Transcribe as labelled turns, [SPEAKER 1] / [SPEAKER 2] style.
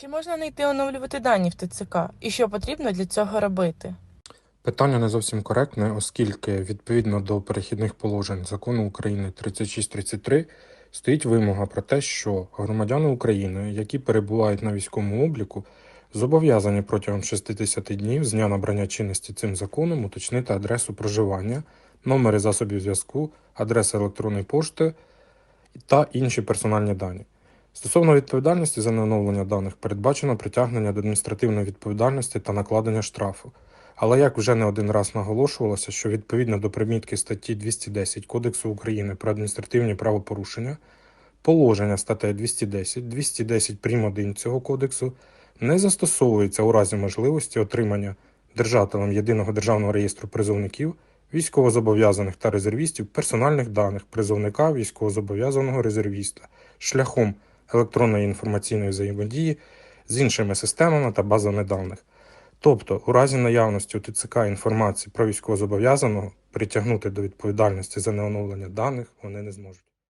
[SPEAKER 1] Чи можна знайти оновлювати дані в ТЦК? І що потрібно для цього робити?
[SPEAKER 2] Питання не зовсім коректне, оскільки відповідно до перехідних положень закону України 3633 стоїть вимога про те, що громадяни України, які перебувають на військовому обліку, зобов'язані протягом 60 днів з дня набрання чинності цим законом уточнити адресу проживання, номери засобів зв'язку, адреси електронної пошти та інші персональні дані. Стосовно відповідальності за неоновлення даних передбачено притягнення до адміністративної відповідальності та накладення штрафу. Але як вже не один раз наголошувалося, що відповідно до примітки статті 210 Кодексу України про адміністративні правопорушення, положення статей 210, 210 прим. 1 цього кодексу не застосовується у разі можливості отримання держателем єдиного державного реєстру призовників, військовозобов'язаних та резервістів персональних даних призовника військовозобов'язаного резервіста шляхом електронної інформаційної взаємодії з іншими системами та базами даних. Тобто, у разі наявності у ТЦК інформації про військовозобов'язаного притягнути до відповідальності за неоновлення даних вони не зможуть.